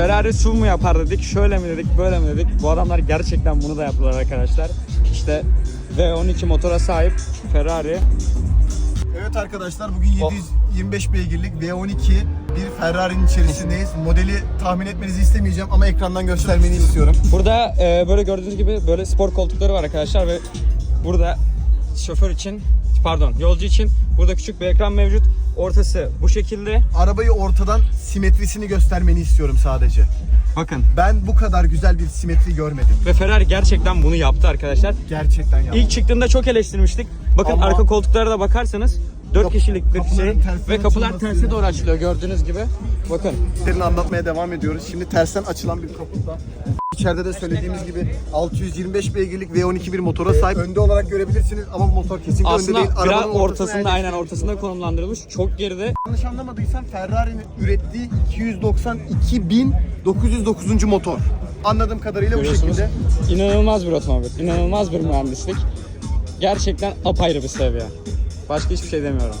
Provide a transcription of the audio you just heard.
Ferrari SUV mu yapar dedik, şöyle mi dedik, böyle mi dedik. Bu adamlar gerçekten bunu da yaptılar arkadaşlar. İşte V12 motora sahip Ferrari. Evet arkadaşlar bugün 725 beygirlik V12 bir Ferrari'nin içerisindeyiz. Modeli tahmin etmenizi istemeyeceğim ama ekrandan göstermeni istiyorum. Burada e, böyle gördüğünüz gibi böyle spor koltukları var arkadaşlar ve burada şoför için pardon yolcu için burada küçük bir ekran mevcut. Ortası bu şekilde. Arabayı ortadan simetrisini göstermeni istiyorum sadece. Bakın Ben bu kadar güzel bir simetri görmedim. ve Ferrari gerçekten bunu yaptı arkadaşlar. Gerçekten yaptı. İlk çıktığında çok eleştirmiştik. Bakın Ama- arka koltuklara da bakarsanız 4 Kap- kişilik bir şey ve kapılar terse doğru açılıyor gördüğünüz gibi. Bakın Senin anlatmaya devam ediyoruz. Şimdi tersten açılan bir kaputta. İçeride de söylediğimiz gibi 625 beygirlik V12 bir motora sahip. Önde olarak görebilirsiniz ama motor kesinlikle önde aslında değil. biraz Arabanın ortasında aynen ortasında konumlandırılmış. Çok geride. Yanlış anlamadıysam Ferrari'nin ürettiği 292.909. motor. Anladığım kadarıyla bu şekilde. İnanılmaz bir otomobil. inanılmaz bir mühendislik. Gerçekten apayrı bir seviye. Başka hiçbir şey demiyorum.